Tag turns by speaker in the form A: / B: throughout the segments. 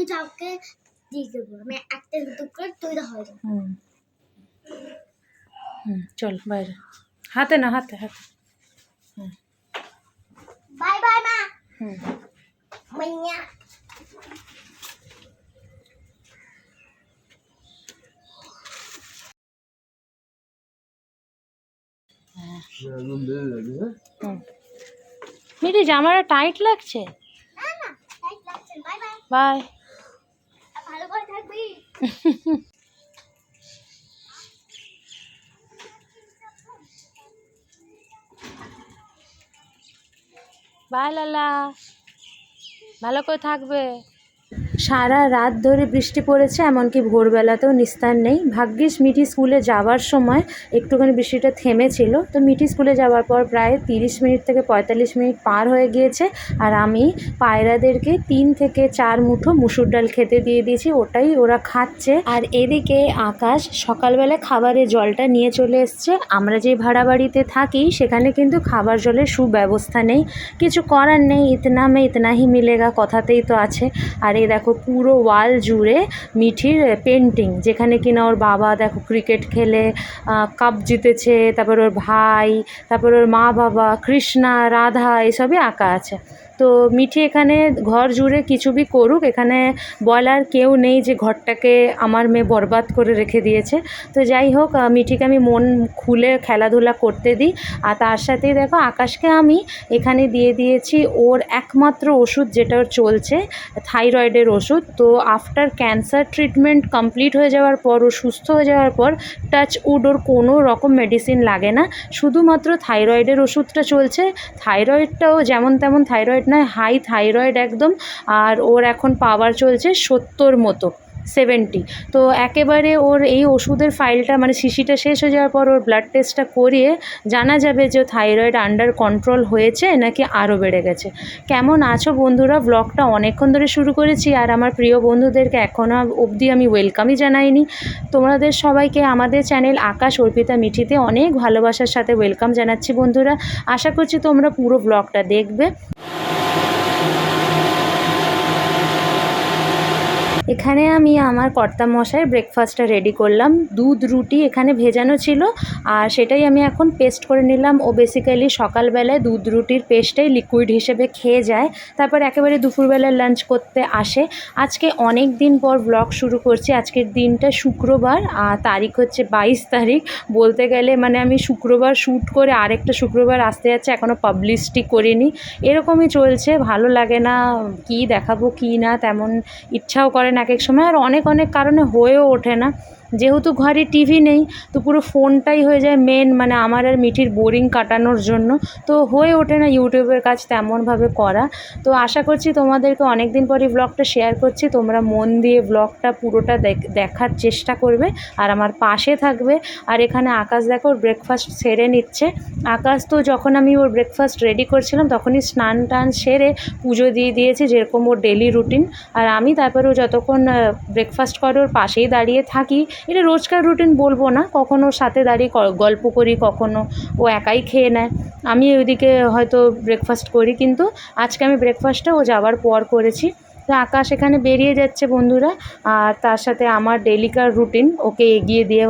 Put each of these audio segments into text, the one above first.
A: আ- কাউকে দিয়ে দেবো আমি একটা দুটো করে তৈরি হয়ে যাব
B: হুম। হুম চল বাইরে। হাতে না হাতে হাতে।
A: বাই বাই মা।
B: হুম।
A: মাইয়া।
B: মিটি জামাটা টাইট লাগছে?
A: না না টাইট লাগছে বাই বাই।
B: বাই।
A: ভালো করে থাকবি
B: বাই লালা ভালো করে থাকবে সারা রাত ধরে বৃষ্টি পড়েছে, এমনকি ভোরবেলাতেও নিস্তার নেই। ভাগ্যিস মিঠি স্কুলে যাওয়ার সময় একটুখানি বৃষ্টিটা থেমেছিল। তো মিঠি স্কুলে যাওয়ার পর প্রায় তিরিশ মিনিট থেকে পঁয়তাল্লিশ মিনিট পার হয়ে গিয়েছে আর আমি পায়রাদেরকে তিন থেকে চার মুঠো মুসুর ডাল খেতে দিয়ে দিয়েছি, ওটাই ওরা খাচ্ছে। আর এদিকে আকাশ সকালবেলা খাবারের জলটা নিয়ে চলে এসছে। আমরা যে ভাড়া বাড়িতে থাকি, সেখানে কিন্তু খাবার জলের সুব্যবস্থা নেই। কিছু করার নেই ইতনা মে মিলেগা কথাতেই তো আছে। আর এই দেখো পুরো ওয়াল জুড়ে মিঠির পেন্টিং যেখানে কিনা ওর বাবা দেখো ক্রিকেট খেলে কাপ জিতেছে, তারপর ওর ভাই, তারপর ওর মা বাবা কৃষ্ণা, রাধা, এসবই আঁকা আছে। তো মিঠি এখানে ঘর জুড়ে কিছু বি করুক, এখানে বলার কেউ নেই যে ঘরটাকে আমার মেয়ে বরবাদ করে রেখে দিয়েছে। তো যাই হোক মিঠিকে আমি মন খুলে খেলাধুলা করতে দিই। আর তার সাথেই দেখো, আকাশকে আমি এখানে দিয়ে দিয়েছি ওর একমাত্র ওষুধ যেটা ওর চলছে, থাইরয়েডের ওষুধ। তো আফটার ক্যান্সার ট্রিটমেন্ট কমপ্লিট হয়ে যাওয়ার পর ও সুস্থ হয়ে যাওয়ার পর টাচ উড ওর কোনো রকম মেডিসিন লাগে না। শুধুমাত্র থাইরয়েডের ওষুধটা চলছে। থাইরয়েডটাও যেমন তেমন থাইরয়েড নয় হাই থাইরয়েড একদম, আর ওর এখন পাওয়ার চলছে সত্তর মতো সেভেন্টি তো একেবারে ওর এই ওষুধের ফাইলটা মানে শিশিটা শেষ হয়ে যাওয়ার পর ওর ব্লাড টেস্টটা করিয়ে জানা যাবে যে থাইরয়েড আন্ডার কন্ট্রোল হয়েছে নাকি আরও বেড়ে গেছে। কেমন আছো বন্ধুরা? ব্লগটা অনেকক্ষণ ধরে শুরু করেছি আর আমার প্রিয় বন্ধুদেরকে এখনও অবধি আমি ওয়েলকামই জানাইনি। তোমাদের সবাইকে আমাদের চ্যানেল আকাশ অর্পিতা মিঠিতে অনেক ভালোবাসার সাথে ওয়েলকাম জানাচ্ছি বন্ধুরা। আশা করছি তোমরা পুরো ব্লগটা দেখবে। এখানে আমি আমার কর্তা মশাইয়ের ব্রেকফাস্টটা রেডি করলাম। দুধ, রুটি এখানে ভেজানো ছিল আর সেটাই আমি এখন পেস্ট করে নিলাম। ও বেসিক্যালি সকালবেলায় দুধ, রুটির পেস্টটাই লিকুইড হিসেবে খেয়ে যায়। তারপর একেবারে দুপুরবেলায় লাঞ্চ করতে আসে। আজকে অনেক দিন পর ব্লগ শুরু করছি। আজকের দিনটা শুক্রবার, আর তারিখ হচ্ছে বাইশ তারিখ। বলতে গেলে মানে আমি শুক্রবার শ্যুট করে আরেকটা শুক্রবার আসতে যাচ্ছে এখনও পাবলিশটি করিনি। এরকমই চলছে, ভালো লাগে না। কি দেখাবো, কি না, তেমন ইচ্ছাও করে না। এক এক সময় আর অনেক অনেক কারণে হয়েও ওঠে না। যেহেতু ঘরে টিভি নেই, তো পুরো ফোনটাই হয়ে যায় মেন মানে আমার আর মিঠির বোরিং কাটানোর জন্য। তো হয়ে ওঠে না ইউটিউবের কাজ তেমনভাবে করা। তো আশা করছি তোমাদেরকে অনেক দিন পরই ব্লগটা শেয়ার করছি। তোমরা মন দিয়ে ব্লগটা পুরোটা দেখ- দেখার চেষ্টা করবে আর আমার পাশে থাকবে। আর এখানে আকাশ দেখো ওর ব্রেকফাস্ট সেরে নিচ্ছে। আকাশ তো যখন আমি ওর ব্রেকফাস্ট রেডি করছিলাম, তখনই স্নান টান সেরে পুজো দিয়ে দিয়েছি যেরকম ওর ডেলি রুটিন আর আমি তারপরেও যতক্ষণ ব্রেকফাস্ট করে ওর পাশেই দাঁড়িয়ে থাকি এটা রোজকার রুটিন বলব না। কখনো সাথে দাঁড়িয়ে গল্প করি, কখনো ও একাই খেয়ে নেয়। আমি ওইদিকে হয়তো ব্রেকফাস্ট করি, কিন্তু আজকে আমি ব্রেকফাস্টটা ও যাওয়ার পর করেছি। তো আকাশ এখানে বেরিয়ে যাচ্ছে বন্ধুরা, আর তার সাথে আমার ডেলিকার রুটিন ওকে এগিয়ে দিয়ে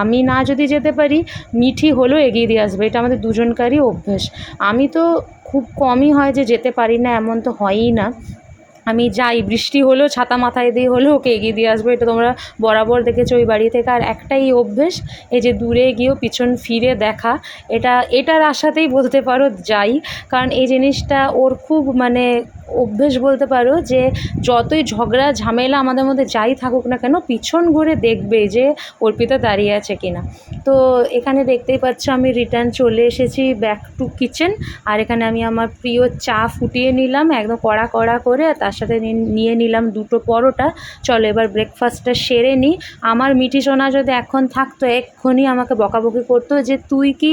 B: আমি না যদি যেতে পারি, মিঠি হলেও এগিয়ে দিয়ে আসবে। এটা আমাদের দুজনকারই অভ্যেস। আমি তো খুব কমই হয় যে যেতে পারি না, এমন তো হয়ই না। আমি যাই, বৃষ্টি হলেও, ছাতা মাথায় দিয়ে হলেও ওকে এগিয়ে দিয়ে আসব। এটা তোমরা বরাবর দেখেছ ওই বাড়ি থেকে। আর একটাই অভ্যেস, এই যে দূরে গিয়েও পিছন ফিরে দেখা, এটা, এটার আশাতেই বলতে পারো যাই। কারণ এই জিনিসটা ওর খুব মানে অভ্যেস বলতে পারো যে যতই ঝগড়া, ঝামেলা আমাদের মধ্যে যাই থাকুক না কেন, পিছন ঘুরে দেখবে যে অর্পিতা দাঁড়িয়ে আছে কিনা। তো এখানে দেখতেই পাচ্ছ আমি রিটার্ন চলে এসেছি ব্যাক টু কিচেন আর এখানে আমি আমার প্রিয় চা ফুটিয়ে নিলাম, একদম কড়া কড়া করে আর তার সাথে নিয়ে নিলাম দুটো পরোটা। চলো এবার ব্রেকফাস্টটা সেরে নিই আমার মিঠি সোনা যদি এখন থাকতো, এক্ষুনি আমাকে বকাবকি করতো যে, তুই কি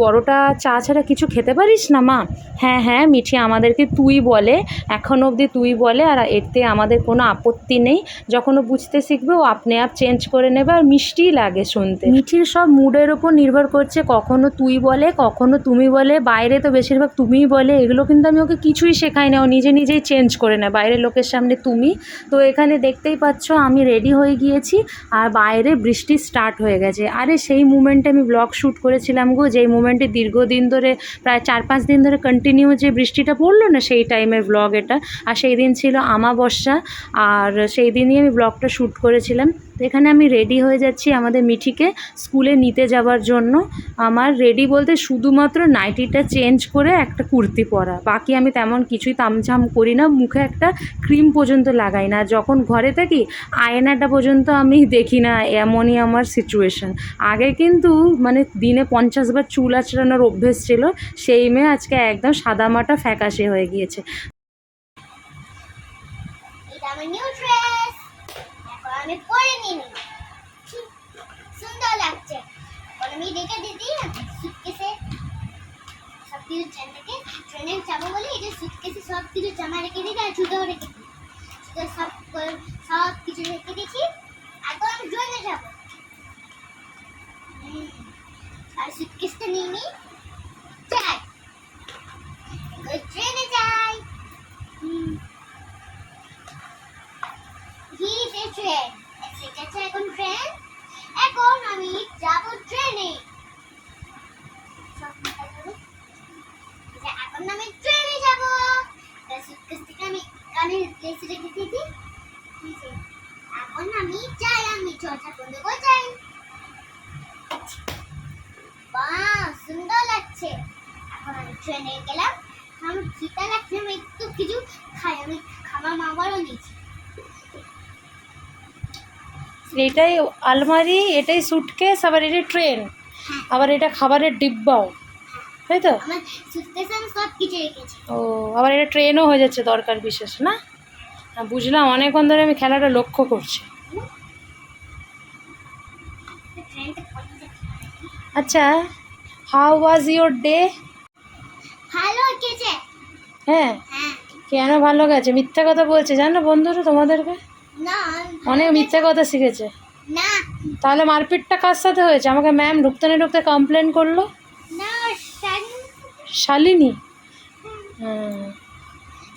B: পরোটা, চা ছাড়া কিছু খেতে পারিস না মা? হ্যাঁ হ্যাঁ মিঠি, আমাদেরকে তুই বলে। বলে, এখন অবধি তুই বলে আর এতে আমাদের কোনো আপত্তি নেই। যখন ও বুঝতে শিখবে, ও আপনি আপ চেঞ্জ করে নেবে আর মিষ্টিই লাগে শুনতে। মিঠির সব মুডের ওপর নির্ভর করছে কখনো তুই বলে, কখনো তুমি বলে। বাইরে তো বেশিরভাগ তুমিই বলে, এগুলো কিন্তু আমি ওকে কিছুই শেখাই না। ও নিজে নিজেই চেঞ্জ করে নেয়। বাইরের লোকের সামনে তুমি। তো এখানে দেখতেই পাচ্ছ, আমি রেডি হয়ে গিয়েছি আর বাইরে বৃষ্টি স্টার্ট হয়ে গেছে। আরে সেই মুমেন্টে আমি ব্লগ শ্যুট করেছিলাম গো, যেই মুমেন্টে দীর্ঘদিন ধরে, প্রায় চার পাঁচ দিন ধরে কন্টিনিউ যে বৃষ্টিটা পড়ল না, সেই টাইমের ব্লগ এটা। আর সেই দিন ছিল আমাবস্যা। আর সেই দিনই আমি ব্লগটা শ্যুট করেছিলাম। তো এখানে আমি রেডি হয়ে যাচ্ছি আমাদের মিঠিকে স্কুলে নিতে যাওয়ার জন্য। আমার রেডি বলতে শুধুমাত্র নাইটিটা চেঞ্জ করে একটা কুর্তি পরা। বাকি আমি তেমন কিছুই তামঝাম করি না, মুখে একটা ক্রিম পর্যন্ত লাগাই না। যখন ঘরে থাকি, আয়নাটা পর্যন্ত আমি দেখি না, এমনই আমার সিচুয়েশন আগে কিন্তু মানে দিনে পঞ্চাশ বার চুল আঁচড়ানোর অভ্যেস ছিল, সেই মেয়ে আজকে একদম সাদামাটা ফ্যাকাশে হয়ে গিয়েছে।
A: আমি পরে নিই সুন্দর লাগছে। এখন আমি রেখে দিদি সুটকেসে সব কিছু ট্রেনটাকে ট্রেনে যাব বলে যে সুটকেসে সব কিছু জামা রেখে দিদি আর জুতো রেখে ট্রেনে গেলাম। আমার খিদা লাগছে আমি একটু কিছু খাই আমি খাবার মামারও নিয়েছি
B: এটাই আলমারি এটাই সুটকেস আবার এটা ট্রেন আবার এটা খাবারের ডিব্বাও তাই তো? ও আবার এটা ট্রেনও হয়ে যাচ্ছে দরকার বিশেষ না? হ্যাঁ, বুঝলাম অনেকক্ষণ ধরে আমি খেলাটা লক্ষ্য করছি। আচ্ছা হাউ ওয়াজ ইয়োর ডে
A: ভালো গেছে
B: হ্যাঁ
A: হ্যাঁ।
B: কেন ভালো গেছে? মিথ্যা কথা বলছে। জানো বন্ধুরা তোমাদেরকে?
A: না
B: অনেক মিথ্যা কথা শিখেছে।
A: না।
B: তাহলে মারপিটটা কার সাথে হয়েছে? আমাকে ম্যাম ঢুকতে না ঢুকতে কমপ্লেন করল শালিনী? হুম।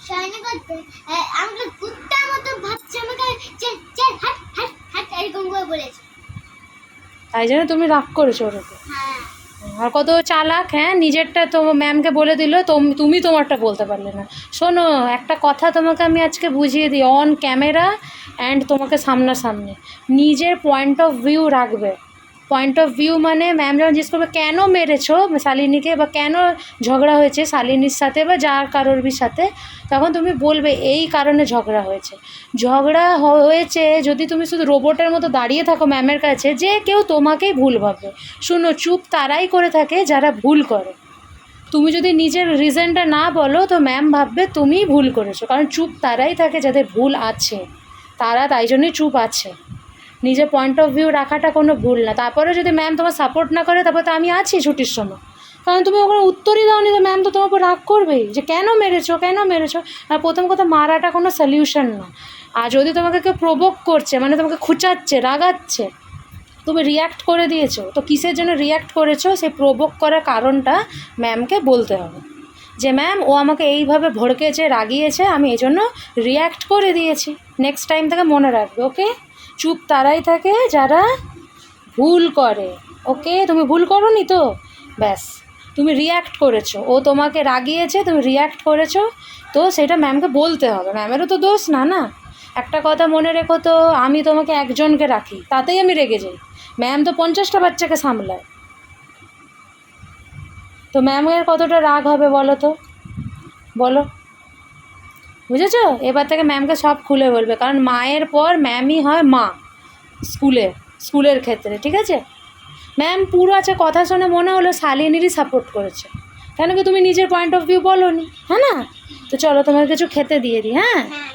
A: শাইনি করতে আহ, আমাকে কুত্তার মতো ভাবছে আমাকে চল চল হাট হাট হাট এরকম করে বলেছে।
B: তাই জন্য তুমি রাগ করেছ ওর
A: হ্যাঁ।
B: আর কত চালাক হ্যাঁ? নিজেরটা তো ম্যামকে বলে দিল, তোম- তুমি তোমারটা বলতে পারলে না। শোনো, একটা কথা তোমাকে আমি আজকে বুঝিয়ে দিই। অন ক্যামেরা অ্যান্ড তোমাকে সামনাসামনি। নিজের পয়েন্ট অফ ভিউ রাখবে। পয়েন্ট অফ ভিউ মানে ম্যাম যখন জিজ্ঞেস করবে, কেন মেরেছো শালিনীকে বা কেন ঝগড়া হয়েছে শালিনীর সাথে বা যার কারোর সাথে? তখন তুমি বলবে, এই কারণে ঝগড়া হয়েছে। ঝগড়া হয়েছে যদি তুমি শুধু রোবটের মতো দাঁড়িয়ে থাকো ম্যামের কাছে, যে কেউ তোমাকেই ভুল ভাববে শুনো, চুপ তারাই করে থাকে যারা ভুল করে। তুমি যদি নিজের রিজনটা না বলো, তো ম্যাম ভাববে তুমিই ভুল করেছ। কারণ চুপ তারাই থাকে যাদের ভুল আছে। তারা তাই জন্যই চুপ আছে। নিজের পয়েন্ট অফ ভিউ রাখাটা কোনো ভুল না। তারপরে যদি ম্যাম তোমার সাপোর্ট না করে, তারপরে তো আমি আছি ছুটির সময়। কারণ তুমি ওখানে উত্তরই দাওনি তো ম্যাম তো তোমার উপর রাগ করবেই যে কেন মেরেছো কেন মেরেছো? আর প্রথম কথা, মারাটা কোনো সলিউশন না। আর যদি তোমাকে কেউ প্রবোক করছে মানে তোমাকে খুঁচাচ্ছে, রাগাচ্ছে, তুমি রিয়াক্ট করে দিয়েছ, তো কিসের জন্য রিয়াক্ট করেছ? সেই প্রবোক করার কারণটা ম্যামকে বলতে হবে। যে ম্যাম ও আমাকে এইভাবে ভড়কেছে, রাগিয়েছে, আমি এই জন্য রিয়াক্ট করে দিয়েছি। নেক্সট টাইম থেকে মনে রাখবে ওকে চুপ তারাই থাকে যারা ভুল করে। ওকে, তুমি ভুল করো নি তো? ব্যাস, তুমি রিয়াক্ট করেছ। ও তোমাকে রাগিয়েছে, তুমি রিয়াক্ট করেছ। তো সেটা ম্যামকে বলতে হবে। ম্যামেরও তো দোষ না না? একটা কথা মনে রেখো তো, আমি তোমাকে একজনকে রাখি, তাতেই আমি রেগে যাই। ম্যাম তো পঞ্চাশটা বাচ্চাকে সামলায়। তো ম্যামের কতটা রাগ হবে বলো তো? বলো। বুঝেছ? এবার থেকে ম্যামকে সব খুলে বলবে। কারণ মায়ের পর ম্যামই হয় মা স্কুলে, স্কুলের ক্ষেত্রে, ঠিক আছে? ম্যাম পুরো আছে কথা শুনে মনে হলো শালিনীরই সাপোর্ট করেছে। কেন কি তুমি নিজের পয়েন্ট অফ ভিউ বলো নি হ্যাঁ না? তো চলো তোমার কিছু খেতে দিয়ে দিই হ্যাঁ?
A: হ্যাঁ।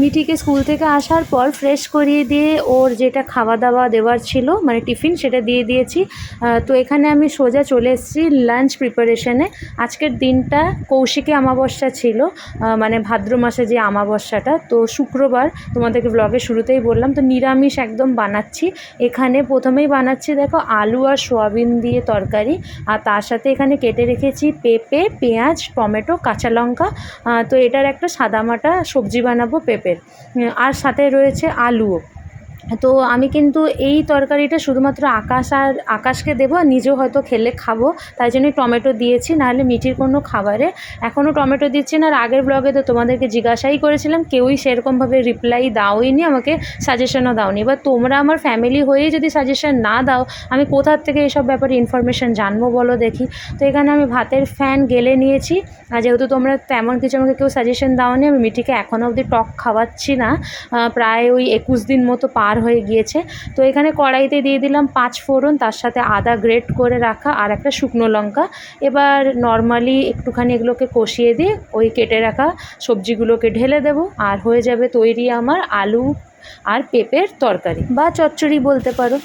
B: মিঠিকে স্কুল থেকে আসার পর ফ্রেশ করিয়ে দিয়ে ওর যেটা খাওয়া দাওয়া দেওয়ার ছিল মানে টিফিন সেটা দিয়ে দিয়েছি। তো এখানে আমি সোজা চলে এসেছি লাঞ্চ প্রিপারেশনে আজকের দিনটা কৌশিকে আমাবস্যা ছিল মানে ভাদ্র মাসে যে আমাবস্যাটা তো শুক্রবার তোমাদেরকে ব্লগের শুরুতেই বললাম, তো নিরামিষ একদম বানাচ্ছি। এখানে প্রথমেই বানাচ্ছি, দেখো, আলু আর সোয়াবিন দিয়ে তরকারি। আর তার সাথে এখানে কেটে রেখেছি পেঁপে, পেঁয়াজ, টমেটো, কাঁচা লঙ্কা। তো এটার একটা সাদামাটা সবজি বানাবো পেঁপের উম, আর সাথে রয়েছে আলুও। তো আমি কিন্তু এই তরকারিটা শুধুমাত্র আকাশ আর আকাশকে দেবো আর নিজেও হয়তো খেলে খাব। তাই জন্যই টমেটো দিয়েছি, নাহলে মিটির কোনো খাবারে। এখনও টমেটো দিচ্ছি না, আর আগের ব্লগে তো তোমাদেরকে জিজ্ঞাসাই করেছিলাম, কেউই সেরকমভাবে রিপ্লাই দাওই নি আমাকে সাজেশনও দাওনি। এবার তোমরা আমার ফ্যামিলি হয়েই যদি সাজেশন না দাও, আমি কোথার থেকে এসব ব্যাপারে ইনফরমেশান জানব বলো দেখি। তো এখানে আমি ভাতের ফ্যান গেলে নিয়েছি, আর যেহেতু তোমরা তেমন কিছু আমাকে কেউ সাজেশন দাওনি, আমি মিটিকে এখনও অবধি টক খাওয়াচ্ছি না। প্রায় ওই একুশ দিন মতো পার হয়ে গিয়েছে। তো এখানে কড়াইতে দিয়ে দিলাম পাঁচ ফোড়ন, তার সাথে আদা গ্রেট করে রাখা আর একটা শুকনো লঙ্কা। এবার নর্মালি একটুখানি এগুলোকে কষিয়ে দিয়ে ওই কেটে রাখা সবজিগুলোকে ঢেলে দেব আর হয়ে যাবে তৈরি আমার আলু আর পেঁপের তরকারি বা চচ্চড়ি বলতে পারো।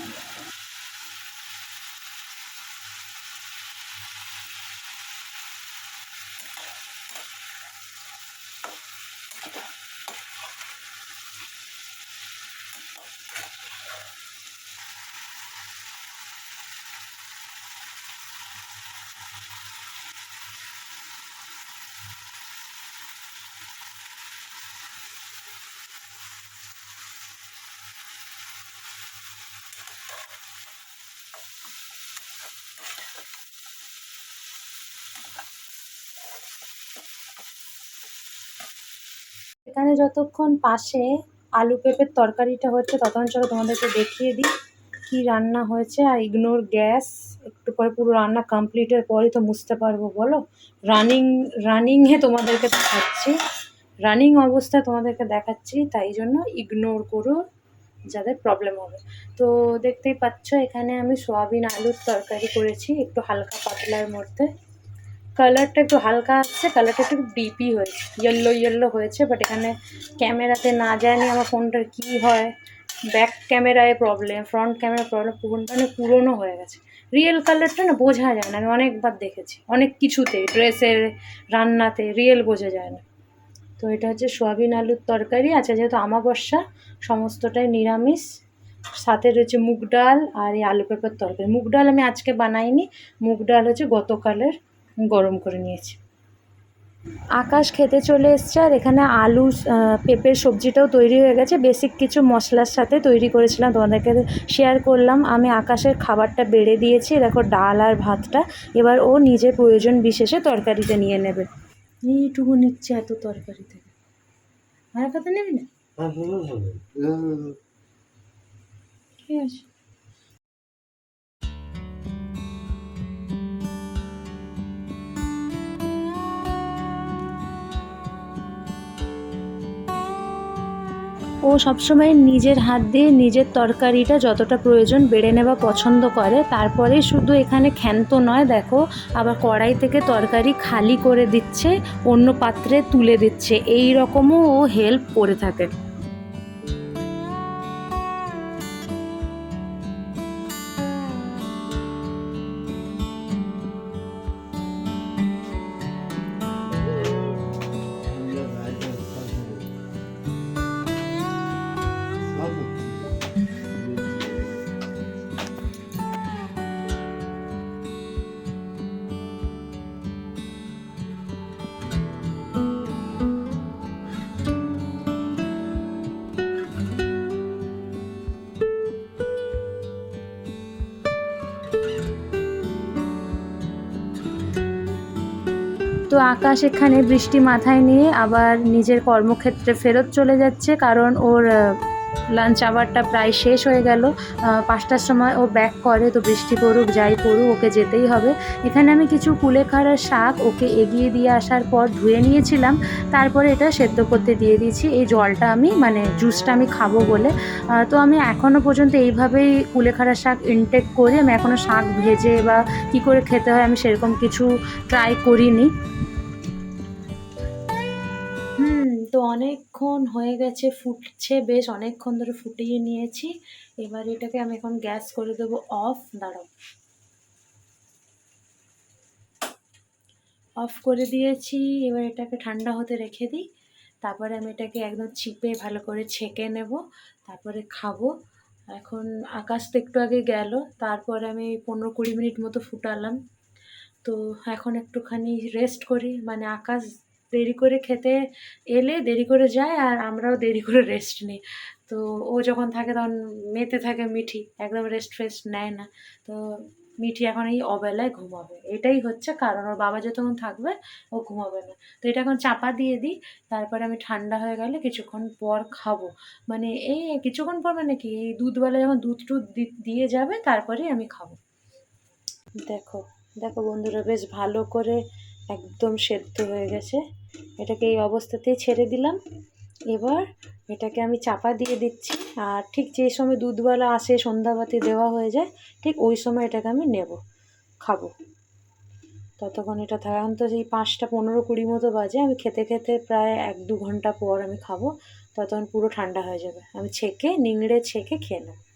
B: এখানে যতক্ষণ পাশে আলু পেঁপের তরকারিটা হচ্ছে, ততক্ষণ চলো তোমাদেরকে দেখিয়ে দিই কি রান্না হয়েছে। আর ইগনোর গ্যাস একটু পরে পুরো রান্না কমপ্লিটের পরই তো মুছতে পারব, বলো? রানিং রানিংয়ে তোমাদেরকে দেখাচ্ছি। রানিং অবস্থায় তোমাদেরকে দেখাচ্ছি, তাই জন্য ইগনোর করো, যাদের প্রবলেম হবে। তো দেখতেই পাচ্ছ, এখানে আমি সোয়াবিন আলুর তরকারি করেছি, একটু হালকা পাতলার মধ্যে। কালারটা একটু হালকা আসছে কালারটা একটু ডিপই হয়েছে ইয়েলো ইয়েলো হয়েছে বাট এখানে ক্যামেরাতে না জানি আমার ফোনটার কী হয়। ব্যাক ক্যামেরায় প্রবলেম ফ্রন্ট ক্যামেরা প্রবলেম ফোনটা না পুরোনো হয়ে গেছে। রিয়েল কালারটা না বোঝা যায় না, আমি অনেকবার দেখেছি, অনেক কিছুতে ড্রেসের রান্নাতে রিয়েল বোঝা যায় না। তো এটা হচ্ছে সোয়াবিন আলুর তরকারি আচ্ছা যেহেতু আমাবস্যা, সমস্তটাই নিরামিষ, সাথে রয়েছে মুগ ডাল আর এই আলু পেঁপের তরকারি। মুগ ডাল আমি আজকে বানাইনি, মুগ ডাল হচ্ছে গতকালের গরম করে নিয়েছি। আকাশ খেতে চলে এসছে আর এখানে আলু পেঁপের সবজিটাও তৈরি হয়ে গেছে। বেসিক কিছু মশলার সাথে তৈরি করেছিলাম তোমাদেরকে শেয়ার করলাম। আমি আকাশের খাবারটা বেড়ে দিয়েছি দেখো ডাল আর ভাতটা। এবার ও নিজের প্রয়োজন বিশেষে তরকারিটা নিয়ে নেবে। এইটুকু নিচ্ছে এত তরকারি থেকে। আর কথা নেবি না? ঠিক আছে। ও সবসময় নিজের হাত দিয়ে নিজের তরকারিটা যতটা প্রয়োজন বেড়ে নেওয়া পছন্দ করে, তারপরে শুধু এখানে ক্ষান্ত নয়, দেখো, আবার কড়াই থেকে তরকারি খালি করে দিচ্ছে, অন্য পাত্রে তুলে দিচ্ছে। এই রকমও ও হেল্প করে থাকে। তো আকাশ এখানে বৃষ্টি মাথায় নিয়ে আবার নিজের কর্মক্ষেত্রে ফেরত চলে যাচ্ছে কারণ ওর লাঞ্চ আওয়ারটা প্রায় শেষ হয়ে গেল। পাঁচটার সময় ও ব্যাক করে, তো বৃষ্টি পড়ুক, যাই পড়ুক, ওকে যেতেই হবে। এখানে আমি কিছু কুলেখাড়ার শাক ওকে এগিয়ে দিয়ে আসার পর ধুয়ে নিয়েছিলাম। তারপরে এটা সেদ্ধ করতে দিয়ে দিয়েছি। এই জলটা আমি মানে জুসটা আমি খাব বলে। তো আমি এখনও পর্যন্ত এইভাবেই কুলেখাড়া শাক ইনটেক করি। আমি এখনও শাক ভেজে বা কী করে খেতে হয় আমি সেরকম কিছু ট্রাই করিনি। অনেকক্ষণ হয়ে গেছে, ফুটছে বেশ, অনেকক্ষণ ধরে ফুটিয়ে নিয়েছি। এবার এটাকে আমি এখন গ্যাস করে দেবো অফ, দাঁড়াও। অফ করে দিয়েছি, এবার এটাকে ঠান্ডা হতে রেখে দিই। তারপরে আমি এটাকে একদম চিপে ভালো করে ছেঁকে নেব, তারপরে খাব। এখন আকাশ তো একটু আগে গেল, তারপরে আমি পনেরো কুড়ি মিনিট মতো ফুটালাম। তো এখন একটুখানি রেস্ট করি মানে আকাশ দেরি করে খেতে এলে দেরি করে যায় আর আমরাও দেরি করে রেস্ট নিই। তো ও যখন থাকে তখন মেতে থাকে মিঠি, একদম রেস্ট ফেস্ট নেয় না। তো মিঠি এখন এই অবেলায় ঘুমাবে। এটাই হচ্ছে কারণ, ওর বাবা যতক্ষণ থাকবে ও ঘুমাবে না। তো এটা এখন চাপা দিয়ে দিই, তারপরে আমি ঠান্ডা হয়ে গেলে কিছুক্ষণ পর খাব। মানে এই কিছুক্ষণ পর মানে কি, এই দুধবেলা যখন দুধ টুধ দিয়ে যাবে তারপরেই আমি খাব। দেখো দেখো বন্ধুরা, বেশ ভালো করে একদম সেদ্ধ হয়ে গেছে। এটাকে এই অবস্থাতেই ছেড়ে দিলাম। এবার এটাকে আমি চাপা দিয়ে দিচ্ছি। আর ঠিক যে সময় দুধওয়ালা আসে, সন্ধ্যাবাতি দেওয়া হয়ে যায়, ঠিক ওই সময় এটাকে আমি নেব, খাব। ততক্ষণ এটা থাকে তো সেই পাঁচটা পনেরো কুড়ি মতো বাজে, আমি খেতে খেতে প্রায় এক দু ঘণ্টা পর আমি খাব, ততক্ষণ পুরো ঠান্ডা হয়ে যাবে। আমি ছেঁকে, নিংড়ে ছেঁকে খেয়ে নেব।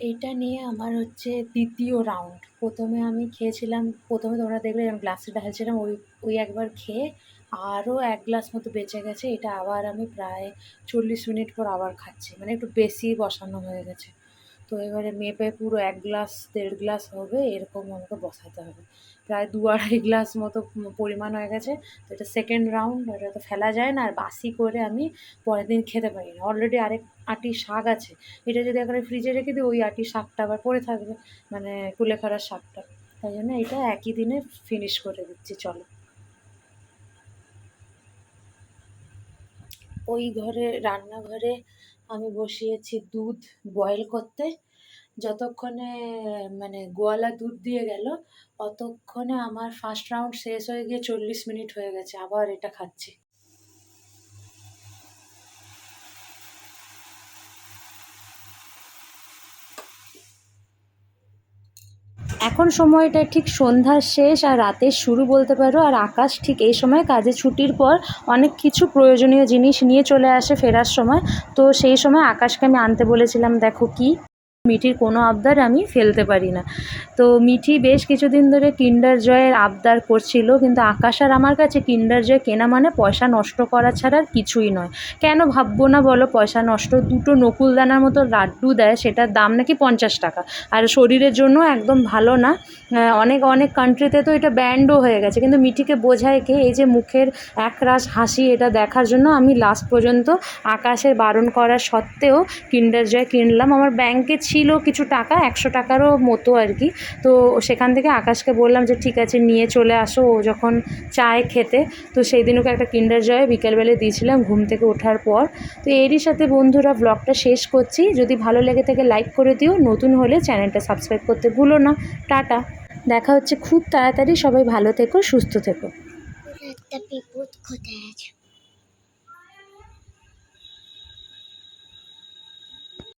B: এইটা নিয়ে আমার হচ্ছে দ্বিতীয় রাউন্ড প্রথমে আমি খেয়েছিলাম, প্রথমে তোমরা দেখলে আমি গ্লাসে ঢালছিলাম, ওই ওই একবার খেয়ে আরও এক গ্লাস মতো বেঁচে গেছে। এটা আবার আমি প্রায় চল্লিশ মিনিট পর আবার খাচ্ছি। মানে একটু বেশি বসানো হয়ে গেছে। তো এবারে মেপে পুরো এক গ্লাস, দেড় গ্লাস হবে, এরকম আমাকে বসাতে হবে। প্রায় দু আড়াই গ্লাস মতো পরিমাণ হয়ে গেছে। তো এটা সেকেন্ড রাউন্ড ওটা তো ফেলা যায় না, আর বাসি করে আমি পরের দিন খেতে পারি না। অলরেডি আরেক আটি শাক আছে। এটা যদি এখানে ফ্রিজে রেখে দিই, ওই আটি শাকটা আবার পড়ে থাকবে মানে কুলেখাড়ার শাকটা। তাই জন্য এটা একই দিনে ফিনিশ করে দিচ্ছি, চলো। ওই ঘরে, রান্নাঘরে আমি বসিয়েছি দুধ বয়েল করতে। যতক্ষণে মানে গোয়ালা দুধ দিয়ে গেল অতক্ষণে আমার ফার্স্ট রাউন্ড শেষ হয়ে গিয়ে চল্লিশ মিনিট হয়ে গেছে, আবার এটা খাচ্ছি। এখন সময়টা ঠিক সন্ধ্যার শেষ আর রাতের শুরু বলতে পারো, আর আকাশ ঠিক এই সময় কাজে ছুটির পর অনেক কিছু প্রয়োজনীয় জিনিস নিয়ে চলে আসে ফেরার সময়। তো সেই সময় আকাশকে আমি আনতে বলেছিলাম, দেখো কি মিঠির কোনো আবদার আমি ফেলতে পারি না। তো মিঠি বেশ কিছুদিন ধরে কিন্ডার জয়ের আবদার করছিল, কিন্তু আকাশ আর আমার কাছে কিন্ডার জয় কেনা মানে পয়সা নষ্ট করা ছাড়া আর কিছুই নয়। কেন ভাববো না বলো, পয়সা নষ্ট দুটো নকুলদানার মতো লাড্ডু দেয়, সেটার দাম নাকি পঞ্চাশ টাকা। আর শরীরের জন্য একদম ভালো না। অনেক অনেক কান্ট্রিতে তো এটা ব্যান্ডও হয়ে গেছে, কিন্তু মিঠিকে বোঝায় কে? এই যে মুখের একরাশ হাসি, এটা দেখার জন্য আমি লাস্ট পর্যন্ত আকাশের বারণ করা সত্ত্বেও কিন্ডার জয় কিনলাম। আমার ব্যাংকে ছিল কিছু টাকা, একশো টাকারও মতো আর কি। তো সেখান থেকে আকাশকে বললাম যে, ঠিক আছে, নিয়ে চলে আসো। ও যখন চায় খেতে, তো সেই দিন ওকে একটা কিন্ডার জয় বিকেলবেলা দিয়েছিলাম ঘুম থেকে ওঠার পর। তো এরই সাথে বন্ধুরা ব্লগটা শেষ করছি। যদি ভালো লেগে থাকে লাইক করে দিও। নতুন হলে চ্যানেলটা সাবস্ক্রাইব করতে ভুলো না। টাটা। দেখা হচ্ছে খুব তাড়াতাড়ি। সবাই ভালো থেকো, সুস্থ থেকো।
A: একটা বিপদ ঘটে আছে